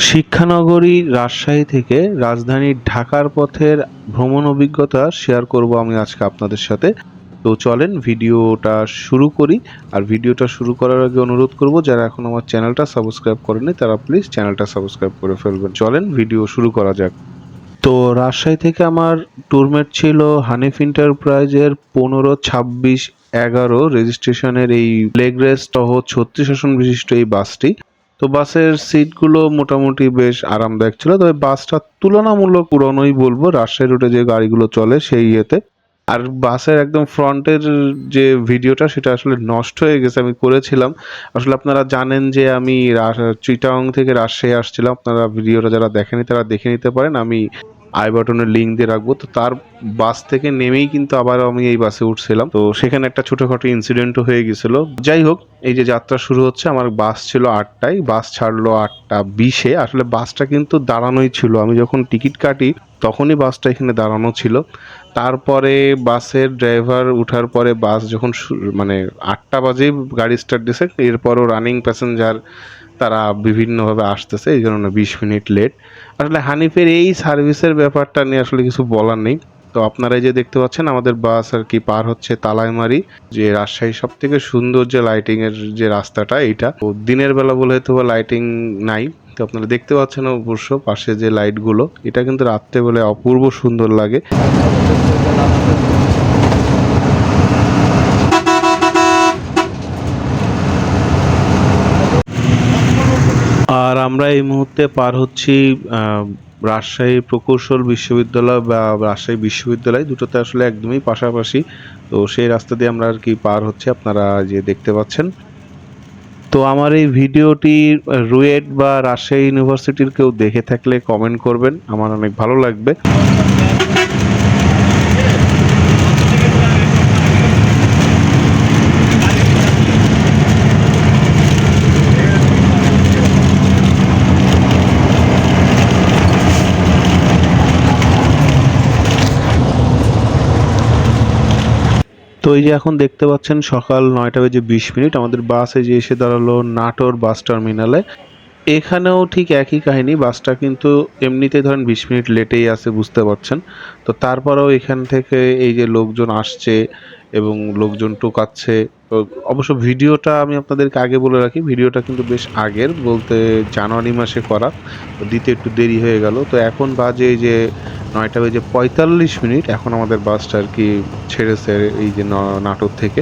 শিক্ষানগরী রাজশাহী থেকে রাজধানী ঢাকার পথের ভ্রমণ অভিজ্ঞতা শেয়ার করব আমি আজকে আপনাদের সাথে। তো চলেন ভিডিওটা শুরু করি। আর ভিডিওটা শুরু করার আগে অনুরোধ করব, যারা এখন আমার চ্যানেলটা সাবস্ক্রাইব করেনি তারা প্লিজ চ্যানেলটা সাবস্ক্রাইব করে ফেলবেন। চলেন ভিডিও শুরু করা যাক। তো রাজশাহী থেকে আমার ট্যুরমেট ছিল হানিফ এন্টারপ্রাইজের পনেরো, ছাব্বিশ, এগারো রেজিস্ট্রেশনের এই লেগ রেস্ট সহ ছত্রিশ আসন বিশিষ্ট এই বাসটি। তো বাসের সিটগুলো মোটামুটি বেশ আরামদায়ক ছিল, তবে বাসটা তুলনামূলক পুরনোই বলব। রাজশাহী রুটে যে গাড়িগুলো চলে সেই ইয়েতে। আর বাসের একদম ফ্রন্টের যে ভিডিওটা, সেটা আসলে নষ্ট হয়ে গেছে, আমি করেছিলাম। আসলে আপনারা জানেন যে আমি চিটাং থেকে রাজশাহী আসছিলাম। আপনারা ভিডিওটা যারা দেখেনি, তারা দেখে নিতে পারেন। আমি আই বাটনের লিঙ্ক দিয়ে রাখব। তো তার বাস থেকে নেমেই কিন্তু আবার আমি এই বাসে উঠছিলাম। তো সেখানে একটা ছোটোখাটো ইনসিডেন্টও হয়ে গেছিল। যাই হোক, এই যে যাত্রা শুরু হচ্ছে, আমার বাস ছিল আটটায়। বাস ছাড়লো আটটা বিশে। আসলে বাসটা কিন্তু দাঁড়ানোই ছিল। আমি যখন টিকিট কাটি, তখনই বাসটা এখানে দাঁড়ানো ছিল। তারপরে বাসের ড্রাইভার উঠার পরে বাস যখন মানে আটটা বাজেই গাড়ি স্টার্ট দিছে এরপরও রানিং প্যাসেঞ্জার তারা বিভিন্নভাবে আসতেছে, এই জন্য বিশ মিনিট লেট আসলে হানিফের এই সার্ভিসের ব্যাপারটা নিয়ে আসলে কিছু বলার নেই। তো আপনারা যে দেখতে পাচ্ছেন, আমাদের বাস আর কি পার হচ্ছে তালাইমারি, যে রাজশাহী সব থেকে সুন্দর যে লাইটিং এর যে রাস্তাটা এইটা। তো দিনের বেলা বলে হয়তো লাইটিং নাই। তো আপনারা দেখতে পাচ্ছেন অবশ্য পাশে যে লাইটগুলো এটা কিন্তু রাত্রে বেলা অপূর্ব সুন্দর লাগে আর আমরা এই মুহূর্তে পার হচ্ছি রাজশাহী প্রকৌশল বিশ্ববিদ্যালয় বা রাজশাহী বিশ্ববিদ্যালয়। দুটোতে আসলে একদমই পাশাপাশি। তো সেই রাস্তা দিয়ে আমরা আর কি পার হচ্ছে, আপনারা যে দেখতে পাচ্ছেন। তো আমার এই ভিডিওটি রুয়েট বা রাজশাহী ইউনিভার্সিটির কেউ দেখে থাকলে কমেন্ট করবেন, আমার অনেক ভালো লাগবে। তো এই যে এখন দেখতে পাচ্ছেন সকাল নয়টা বেজে বিশ মিনিট, আমাদের বাস এই যে এসে দাঁড়াল নাটোর বাস টার্মিনালে। এখানেও ঠিক একই কাহিনী, বাসটা কিন্তু এমনিতে ধরেন বিশ মিনিট লেটেই আছে বুঝতে পারছেন। তো তারপরেও এখান থেকে এই যে লোকজন আসছে এবং লোকজন টোকাচ্ছে অবশ্য ভিডিওটা আমি আপনাদেরকে আগে বলে রাখি, ভিডিওটা কিন্তু বেশ আগের, বলতে জানুয়ারি মাসে করা দিতে একটু দেরি হয়ে গেল। তো এখন বাজে যে নয়টা বেজে পঁয়তাল্লিশ মিনিট এখন আমাদের বাসটা আর কি ছেড়েছে এই যে নাটোর থেকে।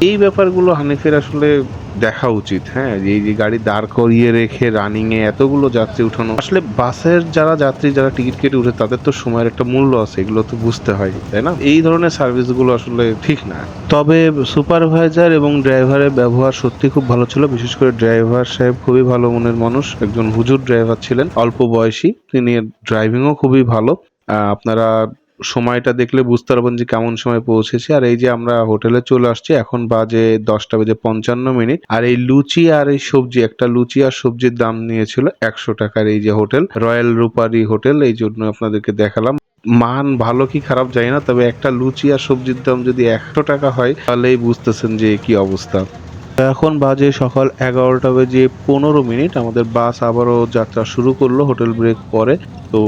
এই ব্যাপারগুলো হানিফের আসলে দেখা উচিত হ্যাঁ? এই যে গাড়ি দাঁড় করিয়ে রেখে রানিং এ এতগুলো যাত্রী উঠানো। আসলে বাসের যারা যাত্রী, যারা টিকিট কেটে উঠে, তাদের তো সময়ের একটা মূল্য আছে, এগুলো তো বুঝতে হয়, তাই না? এই ধরনের সার্ভিসগুলো আসলে ঠিক না। তবে সুপারভাইজার এবং ড্রাইভারের ব্যবহার সত্যি খুব ভালো ছিল। বিশেষ করে ড্রাইভার সাহেব খুবই ভালো মনের মানুষ। একজন হুজুর ড্রাইভার ছিলেন, অল্প বয়সী। তিনি ড্রাইভিংও খুবই ভালো। আপনারা সময়টা দেখলে বুঝতে পারবেন যে কেমন সময় পৌঁছেছি। আর এই যে আমরা হোটেলে চলে আসছি, এখন বাজে দশটা বেজে পঞ্চান্ন মিনিট। আর এই লুচি আর এই সবজি, একটা লুচি আর সবজির দাম নিয়েছিল একশো টাকার এই যে হোটেল, রয়্যাল রূপারি হোটেল, এই জন্য আপনাদেরকে দেখালাম। মান ভালো কি খারাপ জানি না, তবে একটা লুচি আর সবজির দাম যদি একশো টাকা হয়, তাহলেই বুঝতেছেন যে কি অবস্থা। এখন বাজে সকাল এগারোটা বেজে পনেরো মিনিট। আমাদের বাস আবারও যাত্রা শুরু করল হোটেল ব্রেক পরে। তো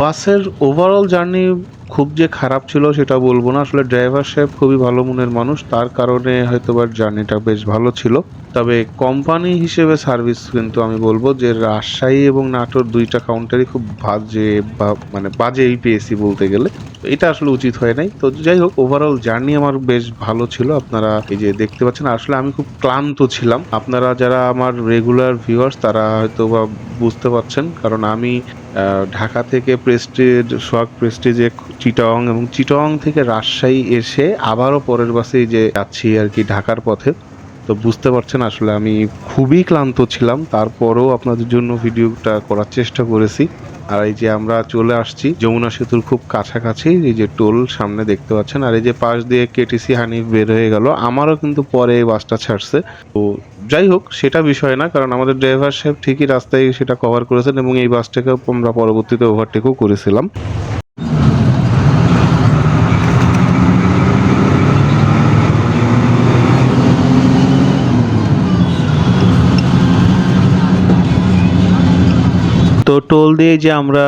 বাসের ওভারঅল জার্নি খুব যে খারাপ ছিল সেটা বলব না। আসলে ড্রাইভার সাহেব খুবই ভালো মনের মানুষ। তার কারণে হয়তো বা জার্নিটা বেশ ভালো ছিল। তবে কোম্পানি হিসেবে সার্ভিস কিন্তু আমি বলব যে, রাজশাহী এবং নাটোর দুইটা কাউন্টারই খুব বাজে বা মানে বাজেই পেয়েছি বলতে গেলে। এটা আসলে উচিত হয় নাই। তো যাই হোক ওভারঅল জার্নি আমার বেশ ভালো ছিল। আপনারা এই যে দেখতে পাচ্ছেন, আসলে আমি খুব ক্লান্ত ছিলাম। আপনারা যারা আমার রেগুলার ভিউয়ার্স তারা হয়তো বা বুঝতে পারছেন। কারণ আমি ঢাকা থেকে প্রেস্টিজ সোয়াগ প্রেস্টিজে চিটং এবং চিটং থেকে রাজশাহী এসে আবারও পরের বাসে যে যাচ্ছি আর কি ঢাকার পথে। তো বুঝতে পারছেন, আসলে আমি খুবই ক্লান্ত ছিলাম। তারপরেও আপনাদের জন্য ভিডিওটা করার চেষ্টা করেছি। আর এই যে আমরা চলে আসছি, যমুনা সেতুর খুব কাছাকাছি, এই যে টোল সামনে দেখতে পাচ্ছেন। আর এই যে পাশ দিয়ে কেটিসি হানিফ বের হয়ে গেল, আমারও কিন্তু পরে এই বাসটা ছাড়ছে। তো যাই হোক, সেটা বিষয় না, কারণ আমাদের ড্রাইভার সাহেব ঠিকই রাস্তায় সেটা কভার করেছেন এবং এই বাসটাকে আমরা পরবর্তীতে ওভারটেকও করেছিলাম। তো টোল দিয়ে যে আমরা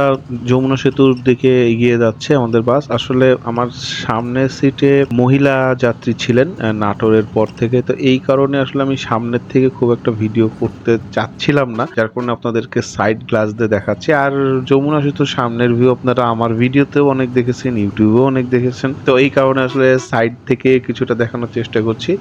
যমুনা সেতুর দিকে এগিয়ে যাচ্ছে আমাদের বাস, আসলে আমার সামনের সিটে মহিলা যাত্রী ছিলেন নাটোরের পর থেকে। তো এই কারণে আসলে আমি সামনের থেকে খুব একটা ভিডিও করতে চাচ্ছিলাম না, যার কারণে আপনাদেরকে সাইড গ্লাস দিয়ে দেখাচ্ছি। আর যমুনা সেতুর সামনের ভিউ আপনারা আমার ভিডিওতেও অনেক দেখেছেন ইউটিউবেও অনেক দেখেছেন। তো এই কারণে আসলে সাইড থেকে কিছুটা দেখানোর চেষ্টা করছি।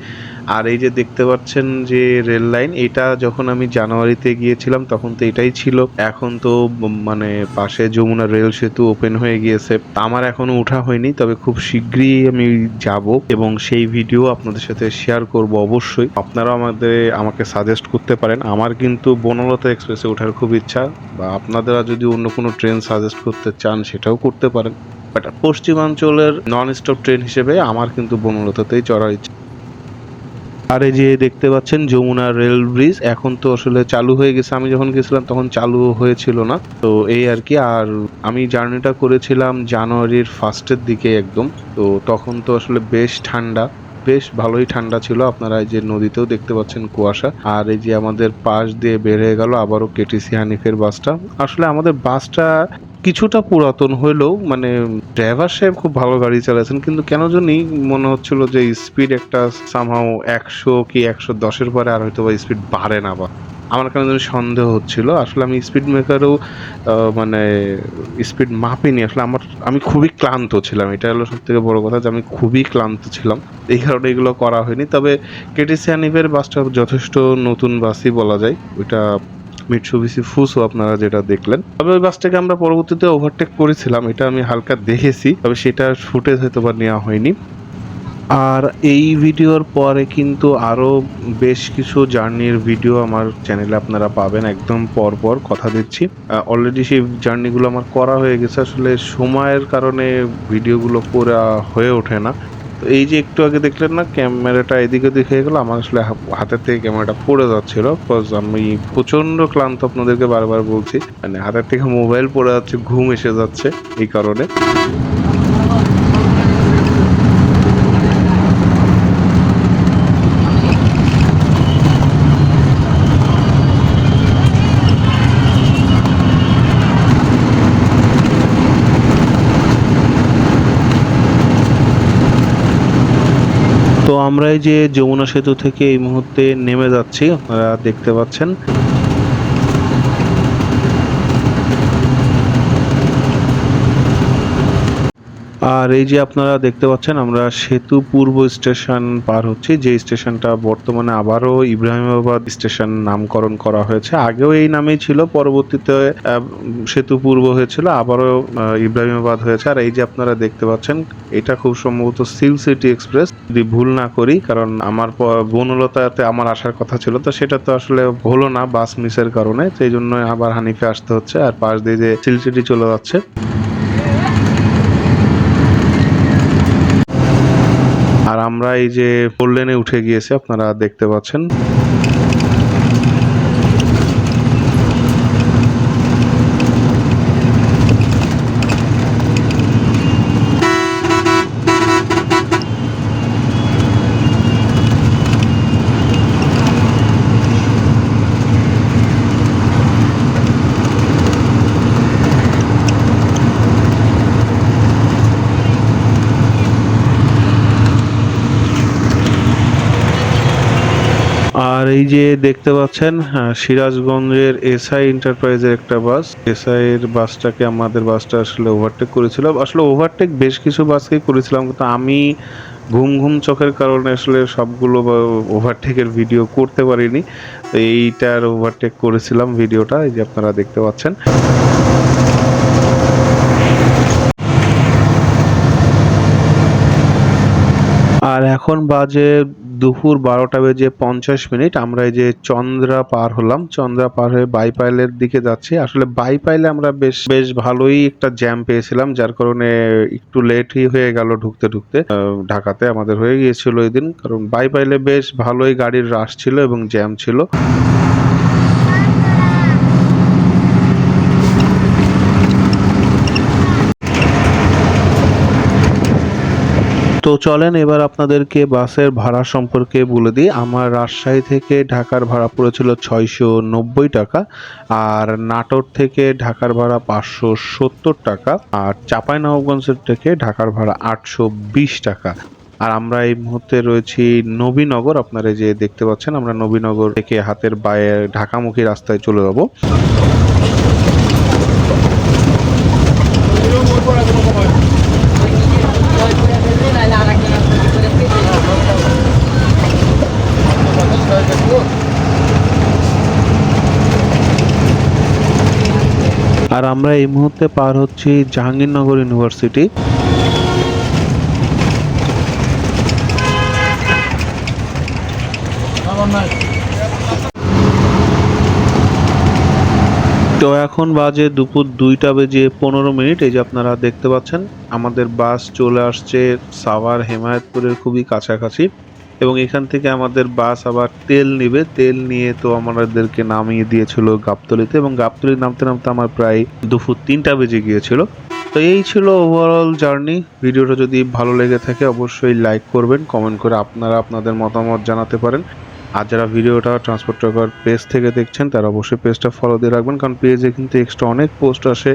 আর এই যে দেখতে পাচ্ছেন যে রেল লাইন, এটা যখন আমি জানুয়ারিতে গিয়েছিলাম, তখন তো এটাই ছিল। এখন তো উম মানে পাশে যমুনা রেল সেতু ওপেন হয়ে গিয়েছে। আমার এখনও ওঠা হয়নি, তবে খুব শীঘ্রই আমি যাব এবং সেই ভিডিও আপনাদের সাথে শেয়ার করব অবশ্যই। আপনারাও আমাদের, আমাকে সাজেস্ট করতে পারেন। আমার কিন্তু বনলতা এক্সপ্রেসে ওঠার খুব ইচ্ছা বা আপনারা যদি অন্য কোনো ট্রেন সাজেস্ট করতে চান, সেটাও করতে পারেন। বাট পশ্চিমাঞ্চলের নন স্টপ ট্রেন হিসেবে আমার কিন্তু বনলতাতেই চড়ার ইচ্ছা। আর এই যে দেখতে পাচ্ছেন যমুনা রেল ব্রিজ। এখন তো আসলে চালু হয়ে গেছে। আমি যখন গেছিলাম তখন চালু হয়েছিল না। তো এই আর কি। আর আমি জার্নিটা করেছিলাম জানুয়ারির ফার্স্টের দিকে একদম। তো তখন তো আসলে বেশ ঠান্ডা। বেশ ভালোই ঠান্ডা ছিল। আপনারা এই যে নদীতেও দেখতে পাচ্ছেন কুয়াশা। আর এই যে আমাদের পাশ দিয়ে বের হয়ে গেল আবারও কেটিসি হানিফের বাসটা। আসলে আমাদের বাসটা কিছুটা পুরাতন হলেও মানে ড্রাইভার সাহেব খুব ভালো গাড়ি চালাচ্ছেন, কিন্তু কেন জানি মনে হচ্ছিল যে স্পিড একটা সামহাও একশো কি একশো দশের পরে আর হয়তো বা স্পিড বাড়ে না বা। আমার কেন জানি সন্দেহ হচ্ছিল। আসলে আমি স্পিড মেকারও মানে স্পিড মাপিনি। আসলে আমার, আমি খুবই ক্লান্ত ছিলাম। এটা হলো সব থেকে বড় কথা যে আমি খুবই ক্লান্ত ছিলাম। এই কারণে এগুলো করা হয়নি। তবে কেটিসি হানিফের বাসটা যথেষ্ট নতুন বাসই বলা যায়। ওইটা মিটসুবিসি ফুসো আপনারা যেটা দেখলেন। তবে ওই বাসটাকে আমরা পরবর্তীতে ওভারটেক করেছিলাম, এটা আমি হালকা দেখেছি, তবে সেটা ফুটেজ হয়তো বা নেওয়া হয়নি। আর এই ভিডিওর পরে কিন্তু আরও বেশ কিছু জার্নির ভিডিও আমার চ্যানেলে আপনারা পাবেন, একদম পর পর কথা দিচ্ছি। অলরেডি সেই জার্নিগুলো আমার করা হয়ে গেছে, আসলে সময়ের কারণে ভিডিওগুলো করা হয়ে ওঠে না। তো এই যে একটু আগে দেখলেন না, ক্যামেরাটা এদিকে দেখে গেলো, আমার আসলে হাতের থেকে ক্যামেরাটা পড়ে যাচ্ছিল। বিকজ আমি প্রচণ্ড ক্লান্ত আপনাদেরকে বারবার বলছি মানে হাতের থেকে মোবাইল পড়ে যাচ্ছে, ঘুম এসে যাচ্ছে এই কারণে। তো আমরা এই যে যমুনা সেতু থেকে এই মুহূর্তে নেমে যাচ্ছি আপনারা দেখতে পাচ্ছেন। আর এই যে আপনারা দেখতে পাচ্ছেন, আমরা সেতু পূর্ব স্টেশন পার হচ্ছি। যে স্টেশনটা বর্তমানে আবারও ইব্রাহিমাবাদ স্টেশন নামকরণ করা হয়েছে। আগেও এই নামেই ছিল, পরবর্তীতে সেতু পূর্ব হয়েছিল, আবারও ইব্রাহিমাবাদ হয়েছে। আর এই যে আপনারা দেখতে পাচ্ছেন, এটা খুব সম্ভবত সিল সিটি এক্সপ্রেস। যদি ভুল না করি, কারণ আমার বনলতাতে আমার আসার কথা ছিল, তো সেটা তো আসলে হলো না, বাস মিসের কারণে। সেই জন্য আবার হানিফে আসতে হচ্ছে। আর পাশ দিয়ে যে সিল সিটি চলে যাচ্ছে। আমরা এই যে ফোর লেনে উঠে গিয়েছে আপনারা দেখতে পাচ্ছেন আর এই যে দেখতে পাচ্ছেন সিরাজগঞ্জের এসআই এন্টারপ্রাইজের একটা বাস। এসআই এর বাসটাকে আমাদের বাসটা আসলে ওভারটেক করেছিল। আসলে ওভারটেক বেশ কিছু বাসকেই করেছিলাম, কিন্তু আমি ঘুম ঘুম চোখের কারণে আসলে সবগুলো ওভারটেকের ভিডিও করতে পারিনি। তো এইটার ওভারটেক করেছিলাম ভিডিওটা এই যে আপনারা দেখতে পাচ্ছেন। আর এখন বাজে দুপুর বারোটা বেজে পঞ্চাশ মিনিট আমরা এই যে চন্দ্রা পার হলাম। চন্দ্রা পার হয়ে বাইপাইলের দিকে যাচ্ছি। আসলে বাইপাইলে আমরা বেশ বেশ ভালোই একটা জ্যাম পেয়েছিলাম, যার কারণে একটু লেটই হয়ে গেল ঢুকতে ঢুকতে। ঢাকাতে আমাদের হয়ে গিয়েছিল ওই দিন। কারণ বাইপাইলে বেশ ভালোই গাড়ির রাশ ছিল এবং জ্যাম ছিল। তো চলেন, এবার আপনাদেরকে বাসের ভাড়া সম্পর্কে বলে দিই। আমার রাজশাহী থেকে ঢাকার ভাড়া পড়েছিল ছয়শো নব্বই টাকা আর নাটোর থেকে ঢাকার ভাড়া পাঁচশো সত্তর টাকা আর চাঁপাইনবাবগঞ্জের থেকে ঢাকার ভাড়া আটশো বিশ টাকা। আর আমরা এই মুহূর্তে রয়েছি নবীনগর, আপনারা যে দেখতে পাচ্ছেন, আমরা নবীনগর থেকে হাতের বায়ে ঢাকামুখী রাস্তায় চলে যাব। আর আমরা এই মুহূর্তে পার হচ্ছি জাহাঙ্গীরনগর ইউনিভার্সিটি। তো এখন বাজে দুপুর দুইটা বেজে পনেরো মিনিট, এই যে আপনারা দেখতে পাচ্ছেন, আমাদের বাস চলে আসছে সাভার হেমায়তপুরের খুবই কাছাকাছি। এবং এখান থেকে আমাদের বাস আবার তেল নিবে। তেল নিয়ে তো আমাদেরকে নামিয়ে দিয়েছিল গাবতলিতে এবং গাবতলি নামতে নামতে আমার প্রায় দুপুর তিনটা বেজে গিয়েছিল। তো এই ছিল ওভারঅল জার্নি ভিডিওটা যদি ভালো লেগে থাকে অবশ্যই লাইক করবেন কমেন্ট করে আপনারা আপনাদের মতামত জানাতে পারেন। আর যারা ভিডিওটা ট্রান্সপোর্ট ট্রাকার পেজ থেকে দেখছেন, তারা অবশ্যই পেজটা ফলো দিয়ে রাখবেন, কারণ পেজে কিন্তু এক্সট্রা অনেক পোস্ট আসে।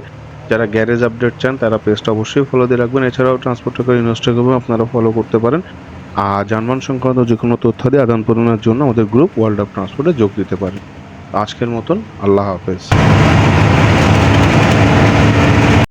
যারা গ্যারেজ আপডেট চান, তারা পেজটা অবশ্যই ফলো দিয়ে রাখবেন। এছাড়াও ট্রান্সপোর্ট ট্রাকার ইনস্টাগ্রামে আপনারা ফলো করতে পারেন। আর যানবাহন সংক্রান্ত যে কোনো তথ্যাদি আদান প্রদানের জন্য আমাদের গ্রুপ ওয়ার্ল্ড অফ ট্রান্সপোর্টে যোগ দিতে পারে। আজকের মতন, আল্লাহ হাফেজ।